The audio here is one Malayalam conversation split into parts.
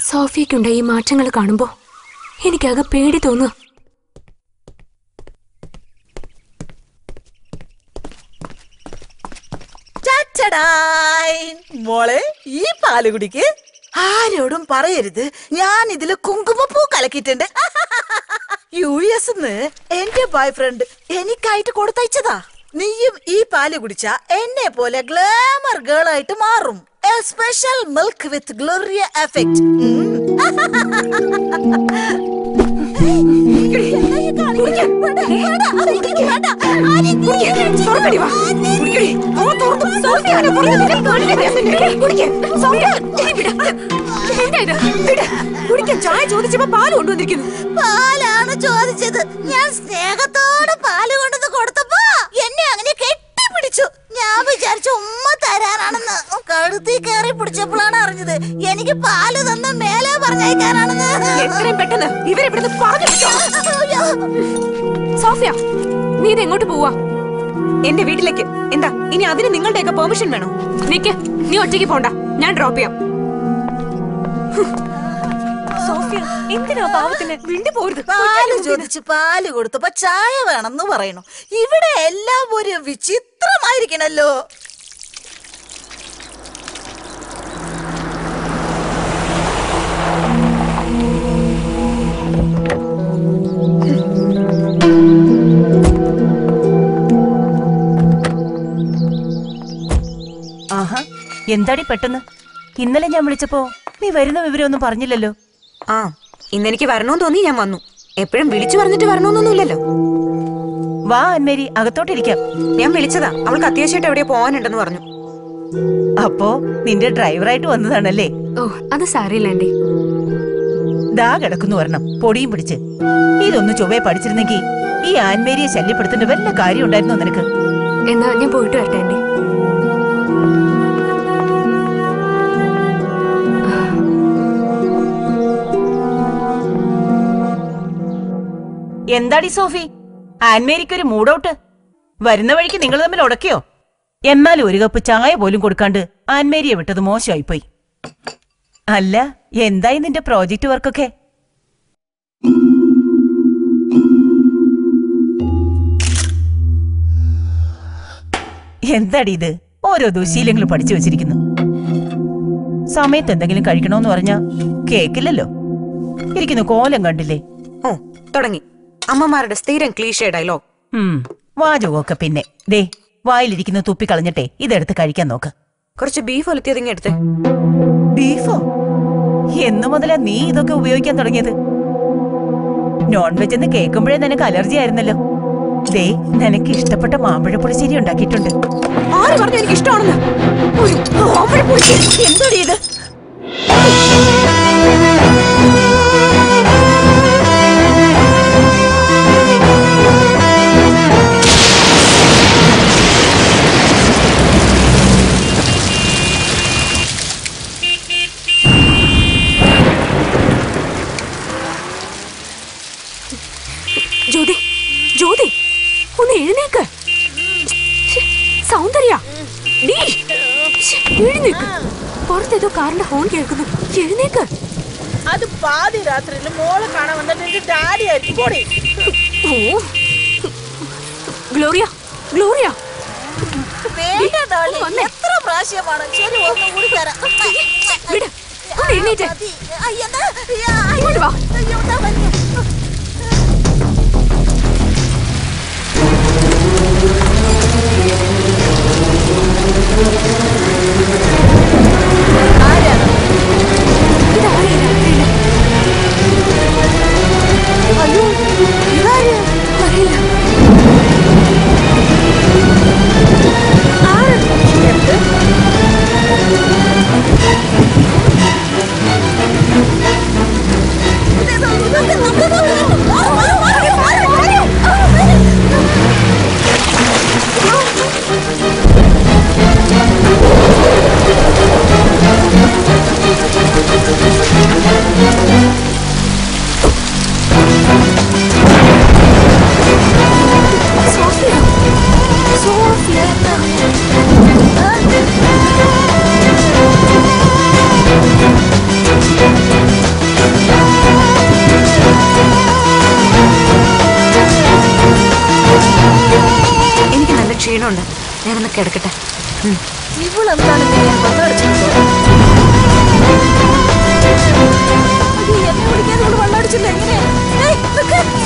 സോഫിയക്കുണ്ട ഈ മാറ്റങ്ങൾ കാണുമ്പോ എനിക്കാകെ പേടി ചച്ചടായ്. മോളെ ഈ പാൽ കുടിക്ക് ആരോടും പറയരുത്. ഞാൻ ഇതിൽ കുങ്കുമപ്പൂ കലക്കിയിട്ടുണ്ട്. യു എസ് എന്റെ ബോയ് ഫ്രണ്ട് എനിക്കായിട്ട് കൊടുത്തയച്ചതാ. നീയും ഈ പാൽ കുടിച്ച എന്നെ പോലെ ഗ്ലാമർ ഗേൾ ആയിട്ട് മാറും. A special milk with Gloria effect. ചായ ചോദിച്ചപ്പോ പാൽ കൊണ്ടുവന്നിരിക്കുന്നു പാലാണ് ചോദിച്ചത് ഞാൻ സ്നേഹത്തോടെ പാൽ കൊണ്ടുവന്ന് കൊടുത്തപ്പോ എന്നെ അങ്ങനെ കെട്ടിപ്പിടിച്ചു ഞാൻ വിചാരിച്ചു ഉമ്മ തരാനാണെന്ന് കഴുത്തി കയറി പിടിച്ചപ്പോഴാണ് അറിഞ്ഞത് എനിക്ക് പാൽ തന്ന മേലെ പറഞ്ഞേക്കാനാണെന്ന് എത്രയും പെട്ടെന്ന് ഇവരിവിടുന്ന് പറഞ്ഞു സോഫിയ നീ ഇത് എങ്ങോട്ട് പോവാ? എന്റെ വീട്ടിലേക്ക്. എന്താ ഇനി അതിന് നിങ്ങളുടെയൊക്കെ പെർമിഷൻ വേണോ? നിക്ക് നീ ഒറ്റയ്ക്ക് പോണ്ട. ഞാൻ ഡ്രോപ്പ് ചെയ്യാം. സോഫിയ എന്തിനാ പാവത്തിന് വിണ്ടു പോരുത്? പാൽ ചോദിച്ച് പാൽ കൊടുത്തപ്പോ ചായ വേണമെന്ന് പറയണു ഇവിടെ എല്ലാം ഒരു വിചിത്രമായിരിക്കണല്ലോ. എന്താടി പെട്ടെന്ന്? ഇന്നലെ ഞാൻ വിളിച്ചപ്പോ നീ വരുന്ന വിവരമൊന്നും പറഞ്ഞില്ലല്ലോ. ആ ഇന്നെനിക്ക് വരണോന്ന് തോന്നി ഞാൻ വന്നു. എപ്പോഴും വിളിച്ചു പറഞ്ഞിട്ട് വരണോന്നൊന്നുമില്ലല്ലോ വാ അന്മേരി അകത്തോട്ടിരിക്കാം. ഞാൻ വിളിച്ചതാ. അവൾക്ക് അത്യാവശ്യമായിട്ട് എവിടെയോ പോകാനുണ്ടെന്ന് പറഞ്ഞു. അപ്പോ നിന്റെ ഡ്രൈവറായിട്ട് വന്നതാണല്ലേ? ഓ അത് സാരില്ല ആന്റി. ദാ കിടക്കുന്നു വരണം പൊടിയും പിടിച്ച്. ഇതൊന്ന് ചൊവ്വയെ പഠിച്ചിരുന്നെങ്കിൽ ഈ ആൻമേരിയെ ശല്യപ്പെടുത്തേണ്ട വല്ല കാര്യം ഉണ്ടായിരുന്നോ നിനക്ക്? എന്നാ ഞാൻ പോയിട്ട് വരട്ടെ ആന്റി. എന്താടി സോഫി? ആൻമേരിക്ക് ഒരു മൂഡൌട്ട് വരുന്ന വഴിക്ക് നിങ്ങൾ തമ്മിൽ ഉടക്കിയോ? എന്നാൽ ഒരു കപ്പ് ചായ പോലും കൊടുക്കാണ്ട് ആൻമേരിയെ വിട്ടത് മോശമായിപ്പോയി. അല്ല എന്തായി നിന്റെ പ്രോജക്റ്റ് വർക്കൊക്കെ? എന്താടി ഇത്? ഓരോ ദുശീലങ്ങൾ പഠിച്ചു വെച്ചിരിക്കുന്നു. സമയത്ത് എന്തെങ്കിലും കഴിക്കണോന്ന് പറഞ്ഞാ കേക്കില്ലല്ലോ. ഇരിക്കുന്നു കോലം കണ്ടില്ലേ? ഓ തുടങ്ങി. അമ്മമാരുടെ സ്ഥിരം ക്ലീഷേ ഡയലോഗ്. വാചകമൊക്കെ പിന്നെ. ദേ വായിലിരിക്കുന്ന തുപ്പി കളഞ്ഞിട്ടെ ഇതെടുത്ത് കഴിക്കാൻ നോക്ക്. കുറച്ച് ബീഫ് ഒലത്തിയതിങ്ങ എടുത്തേ. ബീഫോ എന്നു മുതലാ നീ ഇതൊക്കെ ഉപയോഗിക്കാൻ തുടങ്ങിയത്? നോൺ വെജ് എന്ന് കേൾക്കുമ്പോഴേ നിനക്ക് അലർജി ആയിരുന്നല്ലോ. ദേ നിനക്ക് ഇഷ്ടപ്പെട്ട മാമ്പഴ പുളിശ്ശേരി ഉണ്ടാക്കിയിട്ടുണ്ട്. ആര് പറഞ്ഞു എനിക്ക് ഇഷ്ടമാണെന്ന് എന്തോടി ഇത്? ജ്യോതി ജ്യോതി ഒന്ന് എഴുന്നേക്ക്. സൗന്ദര്യ നീ എഴുന്നേക്ക്. പുറത്തേതോ കാറിന്റെ ഹോൺ കേൾക്കുന്നു. എഴുന്നേക്ക്. അത് പാതി രാത്രിയിൽ മോളെ കാണാൻ വന്നിട്ട് ഡാഡി ആയിരിക്കും. പോടി. ഓ. Gloria Gloria. വേണ്ട വന്നേ. എത്ര പ്രാവശ്യമാണ് ശരി ഒന്ന് കൂടി തരാം. വിട് എഴുന്നേറ്റ്. മതി.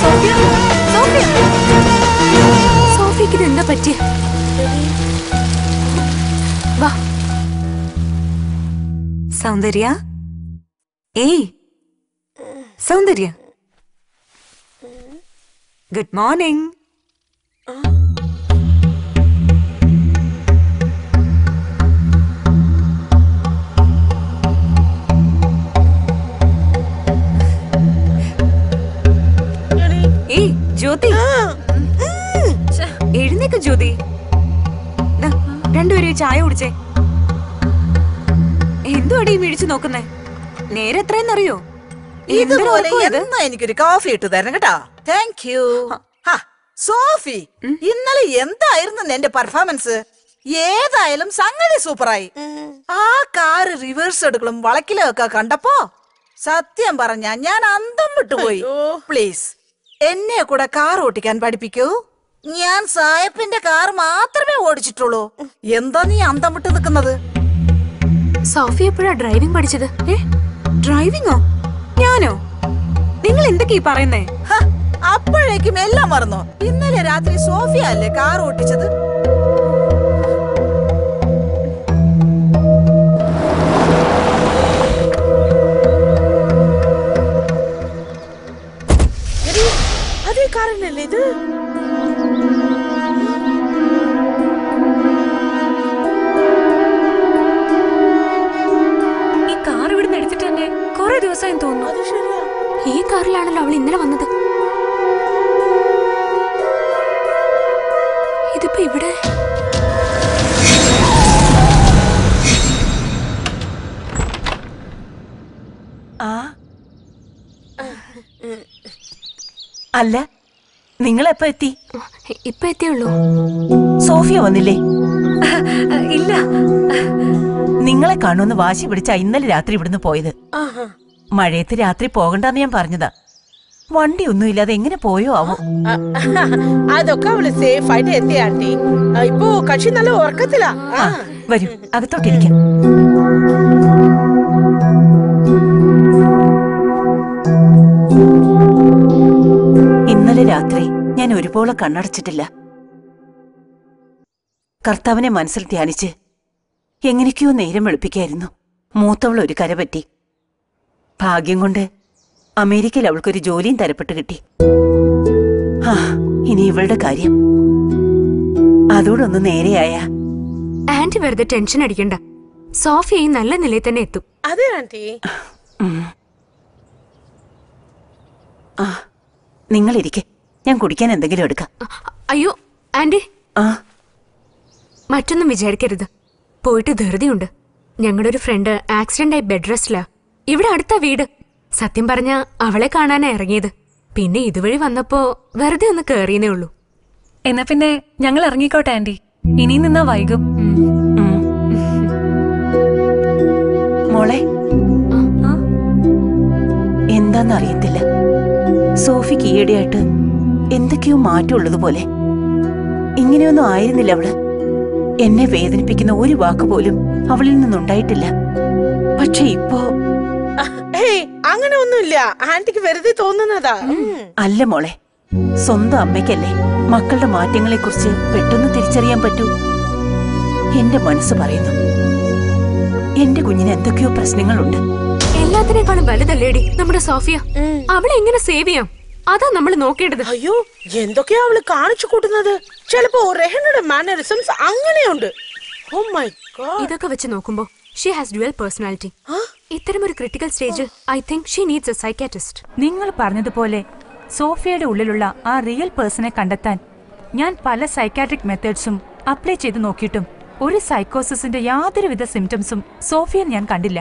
സോഫിയ. സോഫിക്ക് ഇത് എന്താ പറ്റിയ? വാ. സൗന്ദര്യ? ഏയ്. സൗന്ദര്യ? Good morning. എഴുന്നേക്ക് ജ്യോതി. രണ്ടുപേര് ചായ കുടിച്ചേ. എന്തുവാടി അടി മിഴിച്ചു നോക്കുന്നേ? നേരെ എത്രയെന്നറിയോ? ഇതുപോലെ എന്നാ എനിക്കൊരു കോഫി ഇട്ട് തരണം കേട്ടാ. താങ്ക് യു സോഫി ഇന്നലെ എന്തായിരുന്നു എന്റെ പെർഫോമൻസ് ഏതായാലും സംഗതി സൂപ്പറായി. ആ കാറ് റിവേഴ്സ് എടുക്കലും വളക്കിലും ഒക്കെ കണ്ടപ്പോ സത്യം പറഞ്ഞ ഞാൻ അന്തം വിട്ടുപോയി. പ്ലീസ് എന്നെ കൂടെ കാർ ഓട്ടിക്കാൻ പഠിപ്പിക്കൂ. ഞാൻ സായപ്പിന്റെ കാർ മാത്രമേ ഓടിച്ചിട്ടുള്ളൂ. എന്താ നീ അന്തം വിട്ട് നിൽക്കുന്നത്? സോഫി എപ്പോഴാ ഡ്രൈവിംഗ് പഠിച്ചത്? ഏ? ഡ്രൈവിംഗോ ഞാനോ? നിങ്ങൾ എന്തൊക്കെയാ ഈ പറയുന്നേ? അപ്പോഴേക്കും എല്ലാം മറന്നോ. ഇന്നലെ രാത്രി സോഫിയ അല്ലേ കാർ ഓടിച്ചത്? അതേ കാറിനല്ലേ ഇത്? കാറിലാണല്ലോ അവൾ ഇന്നലെ വന്നത്. ഇതിപ്പോ ഇവിടെ? അല്ല നിങ്ങൾ എപ്പോ എത്തി? ഇപ്പൊ എത്തിയുള്ളൂ. സോഫിയ വന്നില്ലേ? ഇല്ല. നിങ്ങളെ കാണുമെന്ന് വാശി പിടിച്ച ഇന്നലെ രാത്രി ഇവിടുന്ന് പോയത്. മഴയത്ത് രാത്രി പോകണ്ടെന്ന് ഞാൻ പറഞ്ഞതാ. വണ്ടി ഒന്നും ഇല്ലാതെ എങ്ങനെ പോയോ ആവോ അതൊക്കെ അവൾ സേഫ് ആയിട്ട് എത്തി ആന്റി ആ, ഇപ്പൊ കക്ഷി നല്ല ഉറക്കത്തിലാ. ആ. വരൂ അകത്തോട്ടിരിക്കാം ഇന്നലെ രാത്രി ഞാൻ ഒരുപോലെ കണ്ണടച്ചിട്ടില്ല. കർത്താവിനെ മനസ്സിൽ ധ്യാനിച്ച് എങ്ങനെയൊക്കെയോ നേരം വെളുപ്പിക്കായിരുന്നു. മൂത്തവൾ ഒരു കരപറ്റി ഭാഗ്യം കൊണ്ട് അമേരിക്കയിൽ അവൾക്കൊരു ജോലിയും തരപ്പെട്ട് കിട്ടി. ആ ഇനി ഇവളുടെ കാര്യം. അതോടൊന്ന് നേരെയായ. ആന്റി വെറുതെ ടെൻഷൻ അടിക്കണ്ട. സോഫിയ ഈ നല്ല നിലയിൽ തന്നെ എത്തും. അതെ ആന്റി. ആ നിങ്ങളിരിക്കെ. ഞാൻ കുടിക്കാൻ എന്തെങ്കിലും എടുക്കാം. അയ്യോ ആന്റി. ആ. മറ്റൊന്നും വിചാരിക്കരുത്. പോയിട്ട് ധൃതിയുണ്ട്. ഞങ്ങളുടെ ഒരു ഫ്രണ്ട് ആക്സിഡന്റ് ആയി ബെഡ് റെസ്റ്റിലാ. ഇവിടെ അടുത്ത വീട്. സത്യം പറഞ്ഞ അവളെ കാണാനാ ഇറങ്ങിയത്. പിന്നെ ഇതുവഴി വന്നപ്പോ വെറുതെ ഒന്ന് കേറിയേ ഉള്ളൂ. എന്നാ പിന്നെ ഞങ്ങൾ ഇറങ്ങിക്കോട്ടെ ആന്റി. ഇനി നിന്നാ വൈകും. മോളെ. എന്താന്നറിയത്തില്ല. സോഫിക്ക് ഈയിടെയായിട്ട് എന്തൊക്കെയോ മാറ്റമുള്ളതുപോലെ ഇങ്ങനെയൊന്നും ആയിരുന്നില്ല അവൾ. എന്നെ വേദനിപ്പിക്കുന്ന ഒരു വാക്ക് പോലും അവളിൽ നിന്നുണ്ടായിട്ടില്ല. പക്ഷെ ഇപ്പോ അങ്ങനെ ഒന്നുമില്ല. ആന്റിക്ക് വെറുതെ തോന്നുന്നതാ. അല്ല മോളെ സ്വന്തം അമ്മയ്ക്കല്ലേ മക്കളുടെ മാറ്റങ്ങളെ കുറിച്ച് പെട്ടെന്ന് തിരിച്ചറിയാൻ പറ്റൂ? എന്റെ മനസ്സ് പറയുന്നു. എന്റെ കുഞ്ഞിന് എന്തൊക്കെയോ പ്രശ്നങ്ങളുണ്ട്. എല്ലാത്തിനേക്കാളും വലുതല്ലേടി നമ്മുടെ സോഫിയ. അവളെ എങ്ങനെ സേവ് ചെയ്യാം? അതാ നമ്മൾ നോക്കേണ്ടത്. അയ്യോ എന്തൊക്കെയാ അവൾ കാണിച്ചു കൂട്ടുന്നത്? ചിലപ്പോ റെഹനയുടെ മാനറിസംസ് അങ്ങനെയുണ്ട്. ഓ മൈ ഗോഡ് ഇതൊക്കെ വെച്ച് നോക്കുമ്പോ ഷീ ഹാസ് ഡ്യുവൽ പേഴ്സണാലിറ്റി ഇത്തരം ഒരു critical stage I think she needs a psychiatrist നിങ്ങൾ പറഞ്ഞതുപോലെ സോഫിയയുടെ ഉള്ളിലുള്ള ആ റിയൽ പേഴ്സണെ കണ്ടെത്താൻ ഞാൻ പല സൈക്കാട്രിക് മെത്തേഡ്സും അപ്ലൈ ചെയ്ത് നോക്കിയിട്ടും ഒരു സൈക്കോസിന്റെ യാതൊരുവിധ സിംറ്റംസും സോഫിയയിൽ ഞാൻ കണ്ടില്ല.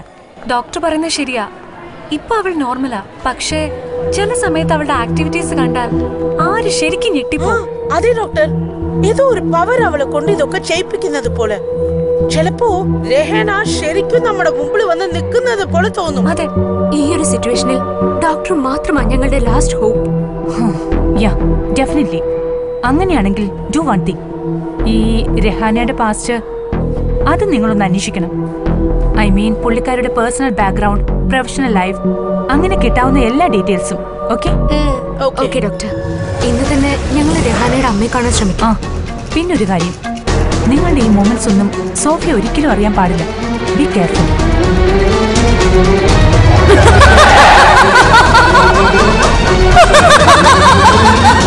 ഡോക്ടർ പറയുന്നത് ശരിയാ. ഇപ്പൊ അവൾ നോർമലാ പക്ഷേ ചില സമയത്ത് അവളുടെ ആക്ടിവിറ്റീസ് കണ്ടാൽ ആര് ശരിക്കും ഞെട്ടിപ്പോ അതെ ഡോക്ടർ ഏതോ ഒരു പവർ അവളെ കൊണ്ട് ഇതൊക്കെ ചെയ്യിപ്പിക്കുന്നത് പോലെ. ചിലപ്പോ രഹന ശരിക്കും നമ്മുടെ മുമ്പിൽ വന്ന് നിൽക്കുന്നത് പോലെ തോന്നും. അതെ ഈ ഒരു സിറ്റുവേഷനിൽ ഡോക്ടർ മാത്രമാണ് ഞങ്ങളുടെ ലാസ്റ്റ് ഹോപ്പ് യാ ഡെഫിനറ്റ്ലി അങ്ങനെയാണെങ്കിൽ ഡു വൺ തിങ് ഈ രഹാനയുടെ പാസ്റ്റ് അത് നിങ്ങളൊന്ന് അന്വേഷിക്കണം. ഐ മീൻ പുള്ളിക്കാരുടെ പേഴ്സണൽ ബാക്ക്ഗ്രൗണ്ട് പ്രൊഫഷണൽ ലൈഫ് അങ്ങനെ കിട്ടാവുന്ന എല്ലാ ഡീറ്റെയിൽസും ഓക്കെ ഓക്കെ ഡോക്ടർ ഇന്ന് തന്നെ ഞങ്ങൾ രഹാനയുടെ അമ്മയെ കാണാൻ ശ്രമിക്കാം. ആ പിന്നൊരു കാര്യം. നിങ്ങളുടെ ഈ മൊമെന്റ്സ് ഒന്നും സോഫിയ ഒരിക്കലും അറിയാൻ പാടില്ല. ബി കെയർഫുൾ ആ